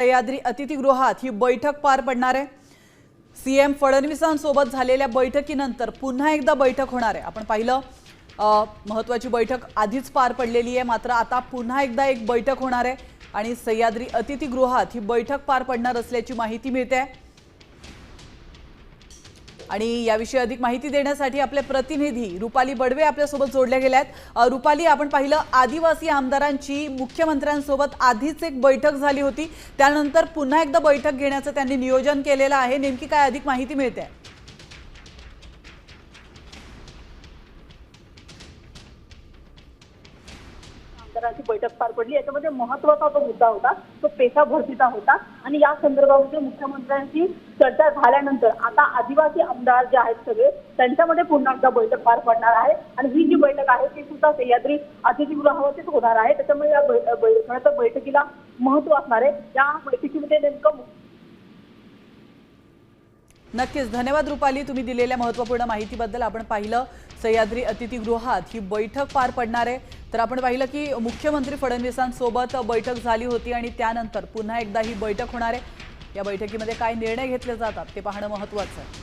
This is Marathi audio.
सह्याद्री अतिथीगृहात ही बैठक पार पडणार आहे. सीएम फडणवीसांसोबत झालेल्या बैठकीनंतर पुन्हा एकदा बैठक होणार आहे. आपण पाहिलं महत्वाची बैठक आधीच पार पडलेली आहे. मात्र आता पुन्हा एकदा एक बैठक होणार आहे आणि सह्याद्री अतिथीगृहात ही बैठक पार पडणार असल्याची माहिती मिळते. आहे आणि याविषयी अधिक माहिती देण्यासाठी आपले प्रतिनिधी रुपाली बडवे आपल्यासोबत जोडल्या गेल्या आहेत रुपाली आपण पाहिलं आदिवासी आमदारांची मुख्यमंत्र्यांसोबत आधीच एक बैठक झाली होती. त्यानंतर पुन्हा एकदा बैठक घेण्याचं त्यांनी नियोजन केलेलं आहे. नेमकी काय अधिक माहिती मिळते? आमदारांची बैठक पार पडली. याच्यामध्ये महत्त्वाचा जो मुद्दा होता तो पेशा भरतीचा होता. आणि या संदर्भामध्ये मुख्यमंत्र्यांची चर्चा झाल्यानंतर आता आदिवासी आमदार जे आहेत सगळे त्यांच्यामध्ये पुन्हा एकदा बैठक पार पडणार आहे. आणि ही जी बैठक आहे ती सुद्धा सह्याद्री अतिथीगृहावरतीच होणार आहे. त्याच्यामुळे या बैठकीला महत्त्व असणार आहे. या बैठकीमध्ये नेमकं नक्कीच. धन्यवाद रुपाली तुम्ही दिलेल्या महत्त्वपूर्ण माहितीबद्दल. आपण पाहिलं सह्याद्री अतिथीगृहात ही बैठक पार पडणार आहे. तर आपण पाहिलं की मुख्यमंत्री फडणवीसांसोबत बैठक झाली होती आणि त्यानंतर पुन्हा एकदा ही बैठक होणार आहे. या बैठकीमध्ये काय निर्णय घेतले जातात ते पाहणं महत्त्वाचं आहे.